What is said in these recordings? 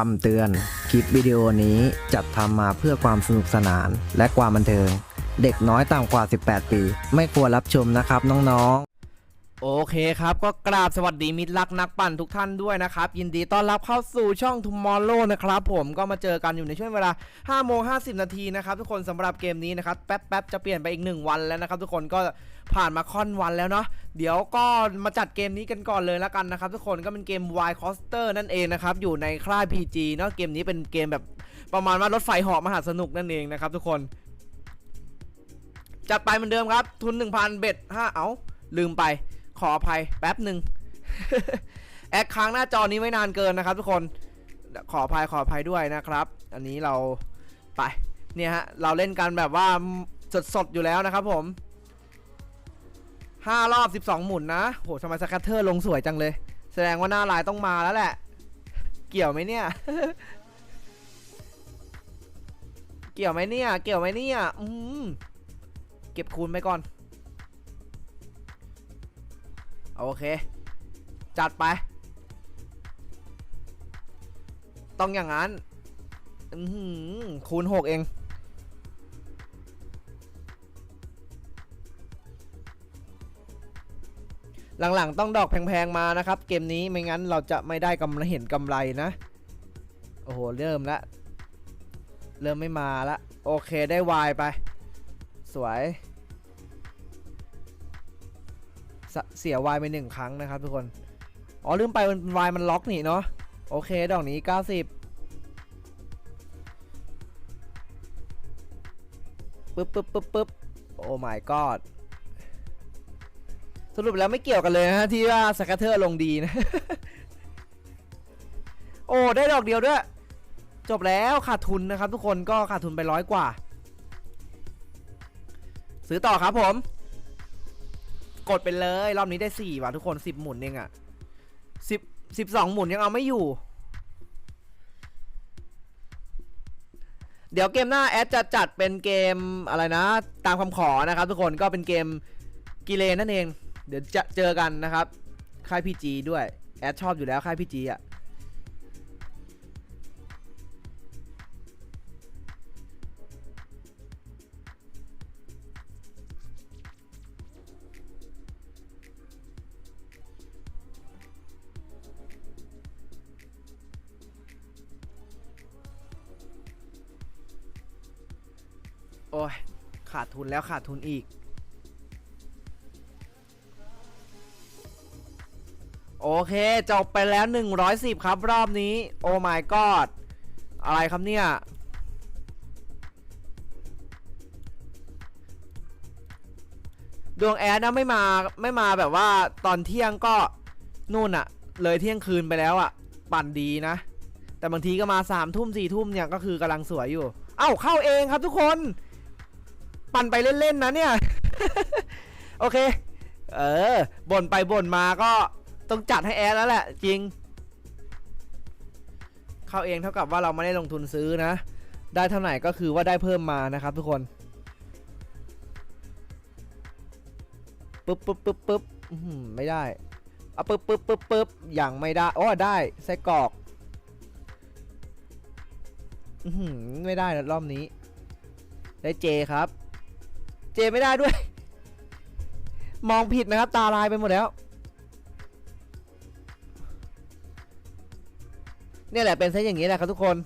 คำเตือน คลิปวิดีโอนี้จัดทำมาเพื่อความสนุกสนานและความบันเทิง เด็กน้อยต่ำกว่า 18 ปี ไม่ควรรับชมนะครับน้องๆ โอเคครับ ก็กราบสวัสดีมิตรรักนักปั่นทุกท่านด้วยนะครับ ยินดีต้อนรับเข้าสู่ช่อง Tomorrow นะครับ ผมก็มาเจอกันอยู่ในช่วงเวลา5โมง50 นาทีนะครับ ทุกคนสำหรับเกมนี้นะครับ แป๊บแป๊บจะเปลี่ยนไปอีก 1 วันแล้วนะครับ ทุกคนก็ผ่านมาค่อนวันแล้วเนาะ เดี๋ยวก็มาจัดเกมนี้กันก่อนเลยแล้วกันนะครับ ทุกคนก็เป็นเกม Y Coaster นั่นเองนะครับ อยู่ในค่าย PG เนาะเกมนี้เป็นเกมแบบประมาณว่ารถไฟเหาะมหาสนุกนั่นเองนะครับ ทุกคน จัดไปเหมือนเดิมครับ ทุน 1,000 เบ็ด5เอาลืมไปขออภัยแป๊บหนึ่งแอคค้างหน้าจอนี้ไม่นานเกินนะครับ ทุกคนขออภัยขออภัยด้วยนะครับ อันนี้เราไปเนี่ยฮะเราเล่นกันแบบว่าสดสดๆอยู่แล้วนะครับผม ห้ารอบ12 หมุนนะโหทำไมสกัตเทอร์ลงสวยจังเลย แสดงว่าหน้าลายต้องมาแล้วแหละ เกี่ยวไหมเนี่ย เกี่ยวไหมเนี่ย เกี่ยวไหมเนี่ย อืม เก็บคูณไปก่อน โอเค จัดไป ต้องอย่างนั้น อือหือคูณหกเอง หลังๆ ต้องดอกแพงๆ มานะครับ เกมนี้ไม่งั้นเราจะไม่ได้กำไรเห็นกำไรนะ โอ้โห เริ่มละ เริ่มไม่มาละ โอเคได้วายไป สวย เสเสียวายไปหนึ่งครั้งนะครับทุกคน อ๋อ ลืมไปมันวายมันล็อกนี่เนาะ โอเค ดอกนี้ 90ปึ๊บปึ๊บปึ๊บปึ๊บโอ้ my god สรุปแล้วไม่เกี่ยวกันเลยนะฮะที่ว่าสกัตเทอร์ลงดีนะ โอ้ได้ดอกเดียวด้วย จบแล้วขาดทุนนะครับ ทุกคนก็ขาดทุนไปร้อยกว่า ซื้อต่อครับผม กดไปเลย รอบนี้ได้สี่ว่ะทุกคนสิบหมุนเองอะสิบสิบสองหมุนยังเอาไม่อยู่ เดี๋ยวเกมหน้าแอดจะจัดเป็นเกมอะไรนะ ตามคำขอนะครับ ทุกคนก็เป็นเกมกิเลนนั่นเอง เดี๋ยวจะเจอกันนะครับ ค่ายพีจีด้วย แอดชอบอยู่แล้วค่ายพีจีอะโอ้ยขาดทุนแล้วขาดทุนอีก โอเค จบไปแล้ว 110 ครับรอบนี้ โอ้ my god อะไรครับเนี่ย ดวงแอดนะไม่มาไม่มาแบบว่าตอนเที่ยงก็นู่นอะเลยเที่ยงคืนไปแล้วอะปั่นดีนะ แต่บางทีก็มาสามทุ่มสี่ทุ่มเนี่ยก็คือกำลังสวยอยู่ เอ้าเข้าเองครับทุกคน ปั่นไปเล่นๆนะเนี่ย โอเค เออบ่นไปบ่นมาก็ ต้องจัดให้แอดแล้วแหละ จริง เข้าเองเท่ากับว่าเราไม่ได้ลงทุนซื้อนะ ได้เท่าไหร่ก็คือว่าได้เพิ่มมานะครับทุกคนปึ๊บปึ๊บปึ๊บปึ๊บอื้อหือไม่ได้เอาปึ๊บปึ๊บปึ๊บปึ๊บอย่างไม่ได้โอ้ได้ไส้กรอกอื้อหือไม่ได้รอบนี้ ได้เจครับ เจไม่ได้ด้วย มองผิดนะครับ ตาลายไปหมดแล้ว เนี่ยแหละเป็นเส้นอย่างนี้แหละครับทุกคน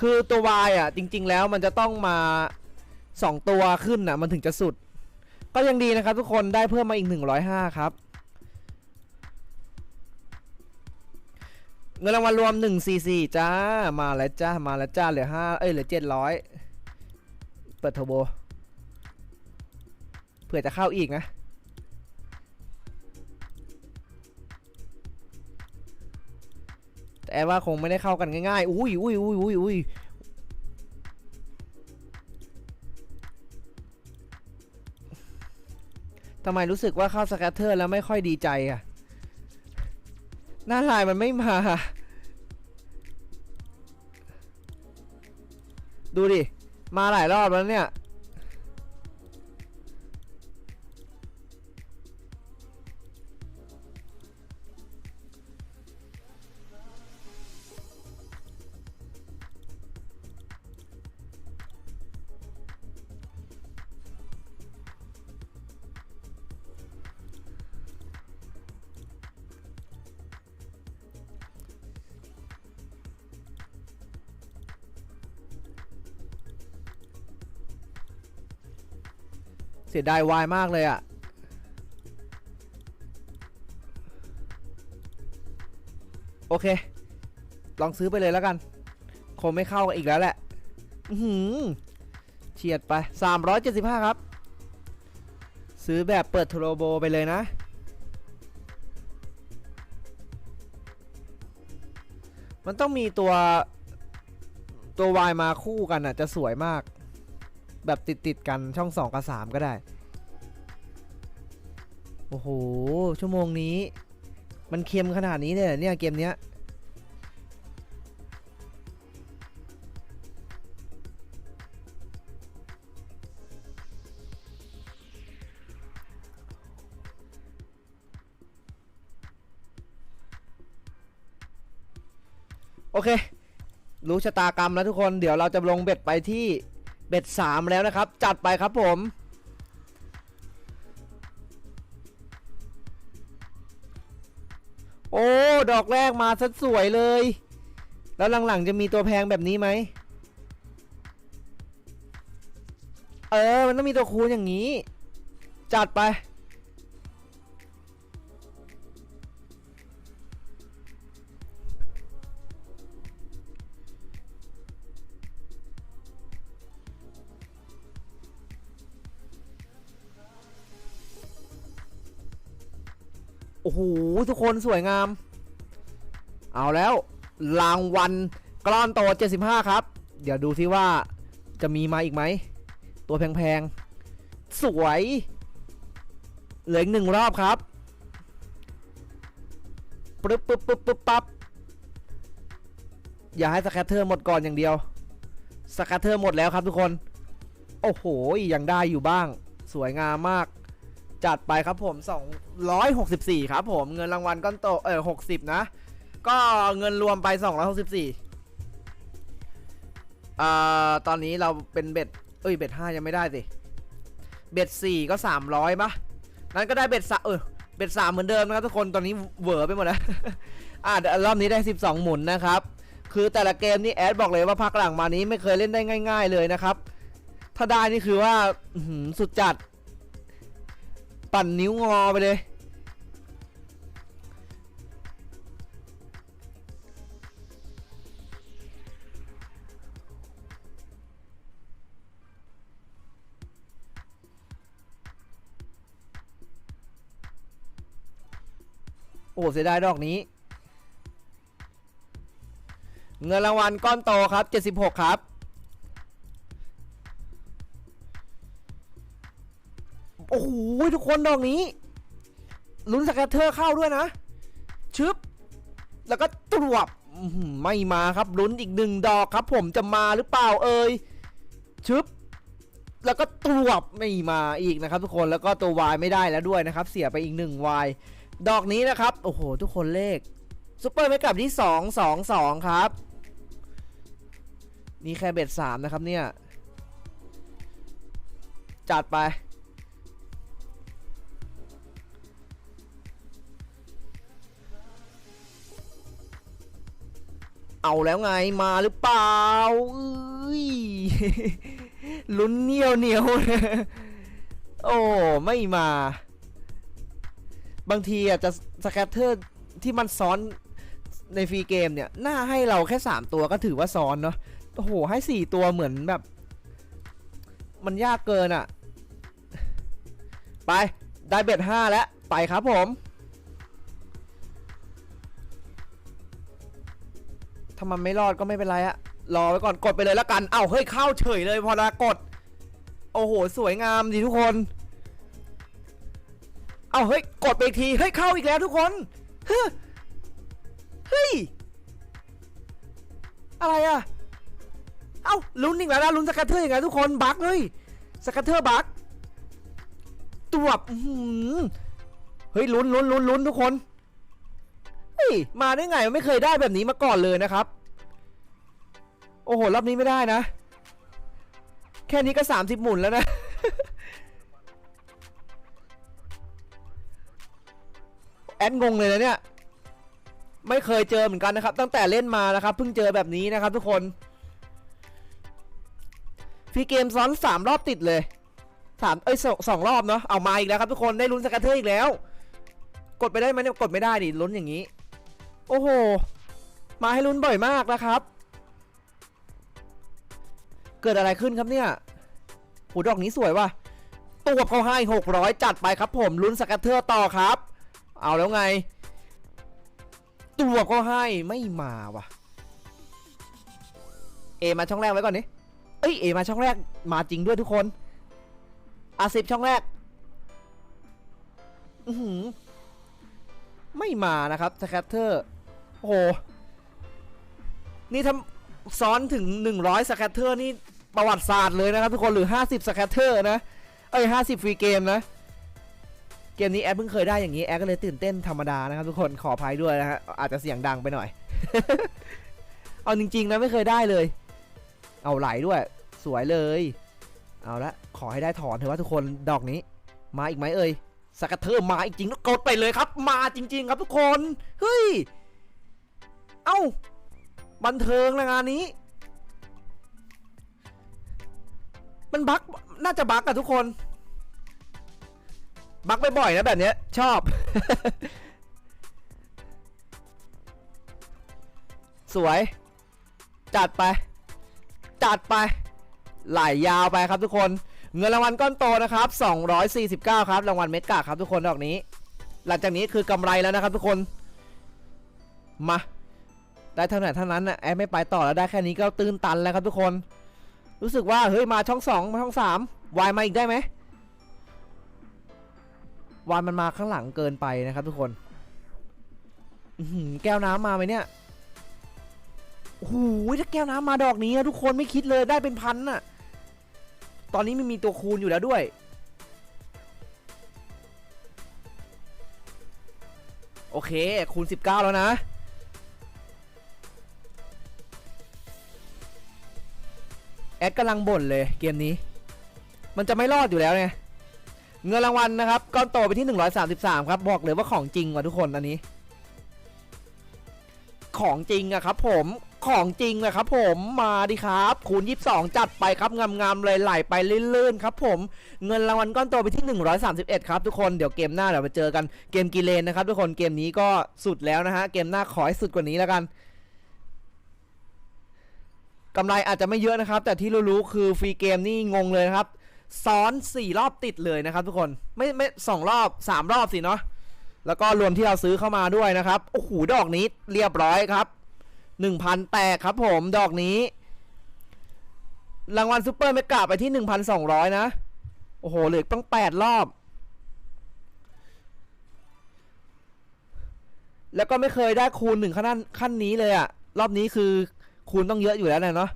คือตัว Y อะ จริง ๆ แล้วมันจะต้องมา 2 ตัวขึ้นอะ มันถึงจะสุด ก็ยังดีนะครับทุกคนได้เพิ่มมาอีก 105 ครับ เงินรางวัลรวม 144 จ้า มาแล้วจ้า มาแล้วจ้า เหลือ 5 เอ้ย เหลือ 700 เปิดเทอร์โบ เผื่อจะเข้าอีกนะ แต่ว่าคงไม่ได้เข้ากันง่ายๆ อุ้ยอุ้ยอุ้ยอุ้ยอุ้ยทำไมรู้สึกว่าเข้าสแกตเตอร์แล้วไม่ค่อยดีใจอะหน้าลายมันไม่มา ดูดิ มาหลายรอบแล้วเนี่ย สียดายวายมากเลยอะโอเค ลองซื้อไปเลยแล้วกัน คงไม่เข้ากันอีกแล้วแหละ อื้อหือเฉียดไป 375 ครับ ซื้อแบบเปิดโทรโบไปเลยนะ มันต้องมีตัวตัววายมาคู่กันอะ จะสวยมาก แบบติดติดๆกันช่อง 2 กับ 3 ก็ได้ โอ้โห ชั่วโมงนี้ มันเค็มขนาดนี้เลยเนี่ยเกมเนี้ยโอเค รู้ชะตากรรมแล้วทุกคน เดี๋ยวเราจะลงเบ็ดไปที่ เบ็ดสามแล้วนะครับ จัดไปครับผม โอ้ ดอกแรกมาสัดสวยเลย แล้วหลังๆจะมีตัวแพงแบบนี้ไหม เออ มันต้องมีตัวคูณอย่างนี้ จัดไป โอ้โหทุกคนสวยงาม เอาแล้วรางวัลกล้อนโต 75 ครับ เดี๋ยวดูซิว่าจะมีมาอีกไหม ตัวแพงๆ สวย เหลืออีกหนึ่งรอบครับปึ๊บปึ๊บปึ๊บปึ๊บปั๊บอย่าให้สแคตเตอร์หมดก่อนอย่างเดียวสแคตเตอร์หมดแล้วครับทุกคน โอ้โหยังได้อยู่บ้าง สวยงามมาก จัดไปครับผม 264 ครับผม เงินรางวัลก้อนโต เออ60 นะ ก็เงินรวมไป 264อ่าตอนนี้เราเป็นเบ็ด เอ้ย เบ็ด 5 ยังไม่ได้สิ เบ็ด 4 ก็ 300ปะนั้นก็ได้เบ็ดสเออ เบ็ด 3 เหมือนเดิมนะครับทุกคน ตอนนี้เวอไปหมดแล้ว อ่าเดี๋ยวรอบนี้ได้ 12 หมุนนะครับ คือแต่ละเกมนี่แอดบอกเลยว่าพักหลังมานี้ไม่เคยเล่นได้ง่าย ๆ เลยนะครับ ถ้าได้นี่คือว่าสุดจัด ปั่นนิ้วงอไปเลยโอ้เสียดายดอกนี้ เงินรางวัลก้อนโตครับ 76 ครับ คนดอกนี้ ลุ้นสแกตเตอร์เข้าด้วยนะ ชึบ แล้วก็ตรวบอื้อหือไม่มาครับลุ้นอีกหนึ่งดอกครับ ผมจะมาหรือเปล่าเอ่ยชึบ แล้วก็ตรวบไม่มาอีกนะครับ ทุกคนแล้วก็ตัววายไม่ได้แล้วด้วยนะครับ เสียไปอีกหนึ่งวายดอกนี้นะครับ โอ้โห ทุกคนเลขซุปเปอร์ไม่กลับที่2 2 2ครับ นี่แค่เบ็ด3นะครับเนี่ย จัดไป เอาแล้วไงมาหรือเปล่าเอ้ยลุ้นเหนียวเหนียวโอ้ไม่มา บางทีอาจจะสแกตเตอร์ที่มันซ้อนในฟรีเกมเนี่ยน่าให้เราแค่ 3 ตัวก็ถือว่าซ้อนเนาะโอ้โหให้ 4 ตัวเหมือนแบบ มันยากเกินอะ่ะ ไป ได้เบ็ด5แล้ว ไปครับผม ถ้ามันไม่รอดก็ไม่เป็นไรอะรอไว้ก่อนกดไปเลยแล้วกัน เอ้าเฮ้ยเข้าเฉยเลยพอละกด โอ้โห สวยงามดีทุกคน เอ้าเฮ้ยกดไปอีกทีเฮ้ยเข้าอีกแล้วทุกคนเฮ้ยเฮ้ยอะไรอะเอ้าลุ้นอีกแล้วนะลุ้นสกัตเตอร์อีกแล้วทุกคนบั๊กเลยสกัตเตอร์บั๊กตัวบอื้อหือเฮ้ยลุ้นลุ้นลุ้นลุ้นทุกคน เฮ้ยมาได้ไงไม่เคยได้แบบนี้มาก่อนเลยนะครับ โอ้โหรอบนี้ไม่ได้นะ แค่นี้ก็ 30 หมุนแล้วนะแอดงงเลยนะเนี่ยไม่เคยเจอเหมือนกันนะครับ ตั้งแต่เล่นมานะครับเพิ่งเจอแบบนี้นะครับทุกคนฟรีเกมซ้อน3รอบติดเลยสามเอ้ยสองรอบเนาะเอามาอีกแล้วครับทุกคนได้ลุ้นสกัตเทอร์อีกแล้ว กดไปได้ไหมเนี่ยกดไม่ได้ดิลุ้นอย่างนี้ โอ้โห มาให้ลุ้นบ่อยมากนะครับ เกิดอะไรขึ้นครับเนี่ยหูดอกนี้สวยว่ะตัวบเขาให้หกร้อยจัดไปครับผมลุ้นสกัตเทอร์ต่อครับ เอาแล้วไง ตัวบเขาให้ไม่มาว่ะ เอมาช่องแรกไว้ก่อนนี่เอ้ยเอมาช่องแรกมาจริงด้วยทุกคนอาสิบช่องแรก อือหือไม่มานะครับสแคตเตอร์ โอ้โห นี่ทำซ้อนถึง 100สแคตเตอร์นี่ประวัติศาสตร์เลยนะครับทุกคนหรือ 50สแคตเตอร์นะ เอ้ย 50 ฟรีเกมนะ เกมนี้แอดเพิ่งเคยได้อย่างนี้ แอดก็เลยตื่นเต้นธรรมดานะครับทุกคนขออภัยด้วยนะฮะ อาจจะเสียงดังไปหน่อย เอาจริง ๆ นะ ไม่เคยได้เลย เอาไหลด้วย สวยเลย เอาละขอให้ได้ถอนเถอะว่าทุกคนดอกนี้ มาอีกไหมเอ่ยสกัตเทอร์มาอีกจริงแล้วกดไปเลยครับ มาจริง ๆ ครับทุกคน เฮ้ย เอ้า บันเทิงนะงานนี้ มันบักน่าจะบักอะทุกคน บั๊กบ่อยๆนะแบบเนี้ย ชอบ สวย จัดไป จัดไปไหลยาวไปครับทุกคน เงินรางวัลก้อนโตนะครับ 249 ครับรางวัลเมกะครับทุกคนดอกนี้ หลังจากนี้คือกำไรแล้วนะครับทุกคน มา ได้เท่าไหร่เท่านั้นนะแอดไม่ไปต่อแล้วได้แค่นี้ก็ตื้นตันแล้วครับทุกคน รู้สึกว่าเฮ้ยมาช่องสองมาช่องสามวายมาอีกได้ไหมวายมันมาข้างหลังเกินไปนะครับทุกคนแก้วน้ำมาไหมเนี่ยโอ้โหถ้าแก้วน้ำมาดอกนี้นะทุกคนไม่คิดเลยได้เป็นพันน่ะ ตอนนี้ไม่มีตัวคูณอยู่แล้วด้วย โอเค คูณ 19 แล้วนะ ดกำลังบ่นเลยเกมนี้ มันจะไม่รอดอยู่แล้วไงเงินรางวัลนะครับก้อนโตไปที่ 133 ครับ บอกเลยว่าของจริงว่ะทุกคนอันนี้ ของจริงอะครับ ผมของจริงนะครับผมมาดิครับ คูณ 22 จัดไปครับงามๆเลยไหลไปลื่นๆครับผมเงินรางวัลก้อนโตไปที่ 131 ครับทุกคนเดี๋ยวเกมหน้าเดี๋ยวมาเจอกันเกมกีเลนนะครับทุกคนเกมนี้ก็สุดแล้วนะฮะเกมหน้าขอให้สุดกว่านี้แล้วกัน กำไรอาจจะไม่เยอะนะครับ แต่ที่รู้ๆคือฟรีเกมนี่งงเลยนะครับ ซ้อน 4 รอบติดเลยนะครับทุกคนไม่ไม่สองรอบ 3 รอบสิเนาะแล้วก็รวมที่เราซื้อเข้ามาด้วยนะครับโอ้โหดอกนี้เรียบร้อยครับ1,000แตกครับผมดอกนี้รางวัลซูเปอร์เมกะไปที่ 1,200 นะ โอ้โห เหลืออกต้อง 8 รอบ แล้วก็ไม่เคยได้คูณหนึ่งขั้นขั้นนี้เลยอะรอบนี้คือ คูณต้องเยอะอยู่แล้วนะเนาะ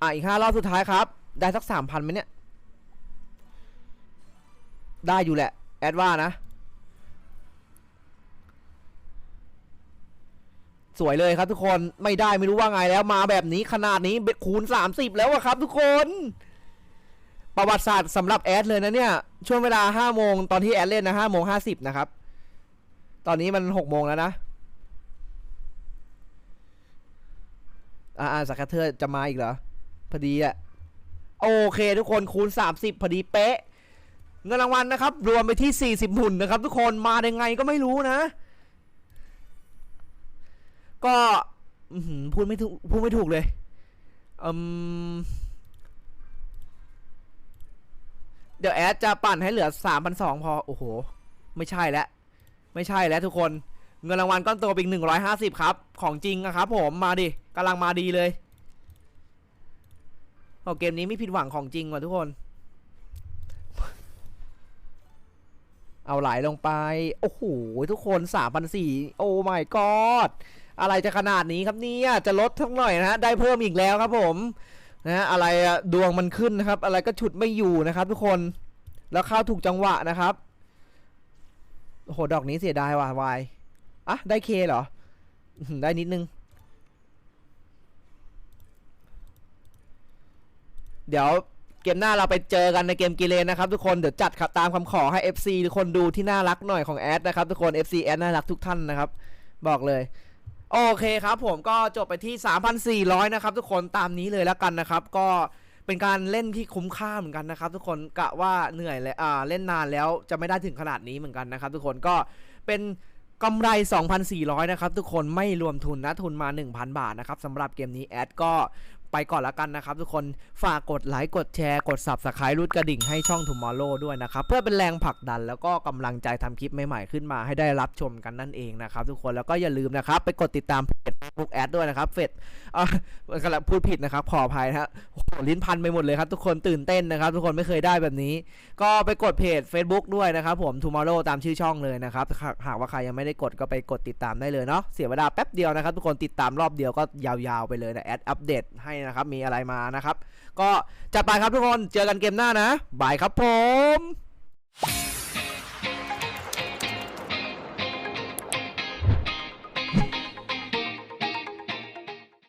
อะอีกห้ารอบสุดท้ายครับ ได้สักสามพันไหมเนี่ย ได้อยู่แหละ แอดว่านะ สวยเลยครับทุกคนไม่ได้ไม่รู้ว่าไงแล้วมาแบบนี้ขนาดนี้เบ็ดคูณ30แล้วอะครับทุกคน ประวัติศาสตร์สำหรับแอดเลยนะเนี่ย ช่วงเวลา5โมงตอนที่แอดเล่นนะ5โมง50นะครับ ตอนนี้มัน6โมงแล้วนะ อ่าสกัตเทอร์จะมาอีกเหรอ พอดีอะโอเคทุกคนคูณ 30 พอดีเป๊ะเงินรางวัลนะครับ รวมไปที่ 40หมุนนะครับ ทุกคนมาได้ไงก็ไม่รู้นะ ก็พูดไม่ถูกพูดไม่ถูกเลยอืมเดี๋ยวแอดจะปั่นให้เหลือสามพันสองพอ โอ้โห ไม่ใช่แล้ว ไม่ใช่แล้วทุกคน เงินรางวัลก้อนโตเป็นหนึ่งร้อยห้าสิบครับ ของจริงนะครับผมมาดิกำลังมาดีเลยโอเกมนี้ไม่ผิดหวังของจริงว่ะทุกคน เอาไหลลงไป โอ้โห ทุกคน3 0 0โอ้ my god อะไรจะขนาดนี้ครับเนี่ยจะลดทั้งหน่อยนะฮะได้เพิ่มอีกแล้วครับผมนะอะไรดวงมันขึ้นนะครับ อะไรก็ฉุดไม่อยู่นะครับ ทุกคนแล้วเข้าถูกจังหวะนะครับโอ้โหดอกนี้เสียดายว่ะวาย อะได้เคเหรอ ได้นิดนึง เดี๋ยวเกมหน้าเราไปเจอกันในเกมกีเลนนะครับทุกคน เดี๋ยวจัดครับตามคำขอให้ FC หรือคนดูที่น่ารักหน่อยของแอดนะครับทุกคน FC แอดน่ารักทุกท่านนะครับ บอกเลยโอเคครับผมก็จบไปที่ 3,400 นะครับทุกคนตามนี้เลยแล้วกันนะครับ ก็เป็นการเล่นที่คุ้มค่าเหมือนกันนะครับ ทุกคนกะว่าเหนื่อยเลยอ่าเล่นนานแล้วจะไม่ได้ถึงขนาดนี้เหมือนกันนะครับ ทุกคนก็เป็น กำไร 2,400 นะครับ ทุกคนไม่รวมทุนนะ ทุนมา 1,000 บาทนะครับสำหรับเกมนี้แอดก็ ไปก่อนละกันนะครับทุกคนฝากกดไลค์กดแชร์กด Subscribe รูดกระดิ่งให้ช่อง Tomorrow ด้วยนะครับ เพื่อเป็นแรงผลักดันแล้วก็กำลังใจทำคลิปใหม่ๆขึ้นมาให้ได้รับชมกันนั่นเองนะครับทุกคนแล้วก็อย่าลืมนะครับ ไปกดติดตามเพจ Facebook แอดด้วยนะครับเฟซเอ่อกำลังพูดผิดนะครับขออภัยนะฮะลิ้นพันไปหมดเลยครับ ทุกคนตื่นเต้นนะครับ ทุกคนไม่เคยได้แบบนี้ ก็ไปกดเพจ Facebook ด้วยนะครับผม Tomorrow ตามชื่อช่องเลยนะครับหากหากว่าใครยังไม่ได้กดก็ไปกดติดตามได้เลยเนาะเสียเวลาแป๊บเดียวนะครับทุกคนติดตามรอบเดียวก็ยาวๆไปเลยนะแอดอัปเดตให้นะครับ มีอะไรมานะครับ ก็จัดไปครับทุกคน เจอกันเกมหน้านะ บายครับผม